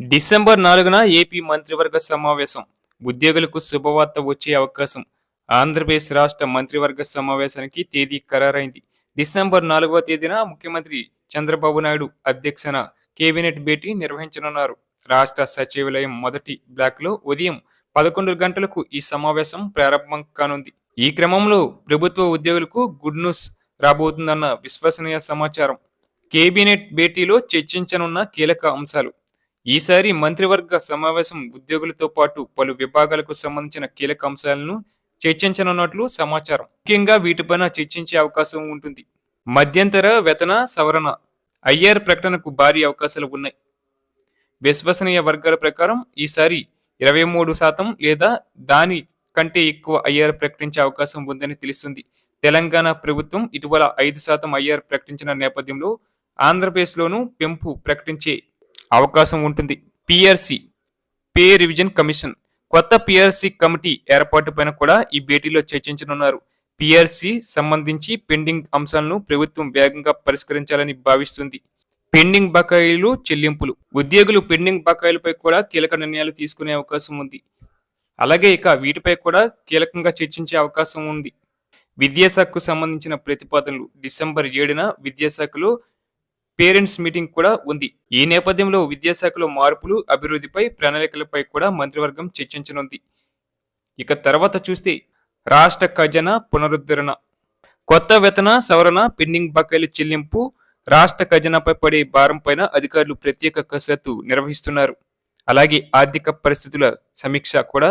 December నాలుగున AP మంత్రివర్గ సమావేశం. ఉద్యోగులకు శుభవార్త వచ్చే అవకాశం. ఆంధ్రప్రదేశ్ రాష్ట్ర మంత్రివర్గ సమావేశానికి తేదీ ఖరారైంది. డిసెంబర్ నాలుగవ తేదీన ముఖ్యమంత్రి చంద్రబాబు నాయుడు అధ్యక్షన కేబినెట్ భేటీ నిర్వహించనున్నారు. రాష్ట్ర సచివాలయం మొదటి బ్లాక్లో ఉదయం పదకొండు గంటలకు ఈ సమావేశం ప్రారంభం కానుంది. ఈ క్రమంలో ప్రభుత్వ ఉద్యోగులకు గుడ్ న్యూస్ రాబోతుందన్న విశ్వసనీయ సమాచారం. కేబినెట్ భేటీలో చర్చించనున్న కీలక అంశాలు. ఈసారి మంత్రివర్గ సమావేశం ఉద్యోగులతో పాటు పలు విభాగాలకు సంబంధించిన కీలక అంశాలను చర్చించనున్నట్లు సమాచారం. ముఖ్యంగా వీటిపైన చర్చించే అవకాశం ఉంటుంది. మధ్యంతర వేతన సవరణ ఐఆర్ ప్రకటనకు భారీ అవకాశాలు ఉన్నాయి. విశ్వసనీయ వర్గాల ప్రకారం ఈసారి ఇరవై మూడు శాతం లేదా దాని కంటే ఎక్కువ ఐఆర్ ప్రకటించే అవకాశం ఉందని తెలుస్తుంది. తెలంగాణ ప్రభుత్వం ఇటీవల ఐదు శాతం ఐఆర్ ప్రకటించిన నేపథ్యంలో ఆంధ్రప్రదేశ్లోనూ పెంపు ప్రకటించే అవకాశం ఉంటుంది. పిఆర్సి పే రివిజన్ కమిషన్ కొత్త పిఆర్సి కమిటీ ఏర్పాటు పైన కూడా ఈ భేటీలో చర్చించనున్నారు. పిఆర్సి సంబంధించి పెండింగ్ అంశాలను ప్రభుత్వం వేగంగా పరిష్కరించాలని భావిస్తుంది. పెండింగ్ బకాయిలు చెల్లింపులు. ఉద్యోగులు పెండింగ్ బకాయిలపై కూడా కీలక నిర్ణయాలు తీసుకునే అవకాశం ఉంది. అలాగే ఇక వీటిపై కూడా కీలకంగా చర్చించే అవకాశం ఉంది. విద్యాశాఖకు సంబంధించిన ప్రతిపాదనలు. డిసెంబర్ ఏడున విద్యాశాఖలో పేరెంట్స్ మీటింగ్ కూడా ఉంది. ఈ నేపథ్యంలో విద్యాశాఖలో మార్పులు అభివృద్ధిపై ప్రణాళికలపై కూడా మంత్రివర్గం చర్చించనుంది. ఇక తర్వాత చూస్తే రాష్ట్ర ఖజానా పునరుద్ధరణ. కొత్త వేతన సవరణ పెండింగ్ బకాయిల చెల్లింపు రాష్ట్ర ఖజానాపై పడే భారం పైన అధికారులు ప్రత్యేక కసరత్తు నిర్వహిస్తున్నారు. అలాగే ఆర్థిక పరిస్థితుల సమీక్ష కూడా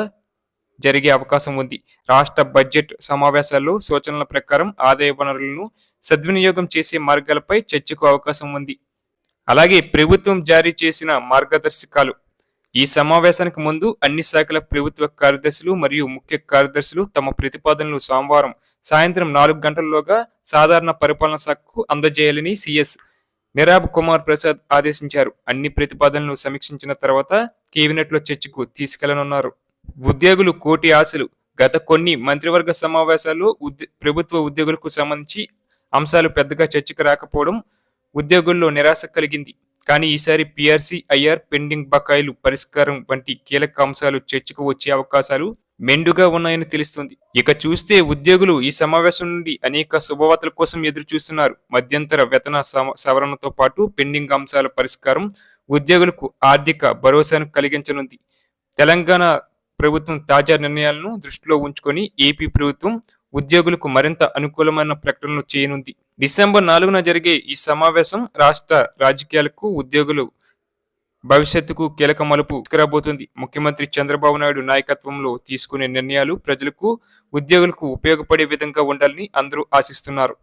జరిగే అవకాశం ఉంది. రాష్ట్ర బడ్జెట్ సమావేశాల్లో సూచనల ప్రకారం ఆదాయ వనరులను సద్వినియోగం చేసే మార్గాలపై చర్చకు అవకాశం ఉంది. అలాగే ప్రభుత్వం జారీ చేసిన మార్గదర్శకాలు. ఈ సమావేశానికి ముందు అన్ని శాఖల ప్రభుత్వ కార్యదర్శులు మరియు ముఖ్య కార్యదర్శులు తమ ప్రతిపాదనలు సోమవారం సాయంత్రం నాలుగు గంటల్లోగా సాధారణ పరిపాలన శాఖకు అందజేయాలని సిఎస్ నిరాబ్ కుమార్ ప్రసాద్ ఆదేశించారు. అన్ని ప్రతిపాదనలు సమీక్షించిన తర్వాత కేబినెట్లో చర్చకు తీసుకెళ్ళనున్నారు. ఉద్యోగులు కోటి ఆశలు. గత కొన్ని మంత్రివర్గ సమావేశాల్లో ఉద్య- ప్రభుత్వ ఉద్యోగులకు సంబంధించి అంశాలు పెద్దగా చర్చకు రాకపోవడం ఉద్యోగుల్లో నిరాశ కలిగింది. కానీ ఈసారి పిఆర్సీ ఐఆర్ పెండింగ్ బకాయిలు పరిష్కారం వంటి కీలక అంశాలు చర్చకు వచ్చే అవకాశాలు మెండుగా ఉన్నాయని తెలుస్తుంది. ఇక చూస్తే ఉద్యోగులు ఈ సమావేశం నుండి అనేక శుభవార్తల కోసం ఎదురు చూస్తున్నారు మధ్యంతర వేతన సవరణతో పాటు పెండింగ్ అంశాల పరిష్కారం ఉద్యోగులకు ఆర్థిక భరోసాను కలిగించనుంది. తెలంగాణ ప్రభుత్వం తాజా నిర్ణయాలను దృష్టిలో ఉంచుకొని ఏపీ ప్రభుత్వం ఉద్యోగులకు మరింత అనుకూలమైన ప్రకటనలు చేయనుంది. డిసెంబర్ నాలుగున జరిగే ఈ సమావేశం రాష్ట్ర రాజకీయాలకు ఉద్యోగులు భవిష్యత్తుకు కీలక మలుపు తీసుకురాబోతుంది. ముఖ్యమంత్రి చంద్రబాబు నాయుడు నాయకత్వంలో తీసుకునే నిర్ణయాలు ప్రజలకు ఉద్యోగులకు ఉపయోగపడే విధంగా ఉండాలని అందరూ ఆశిస్తున్నారు.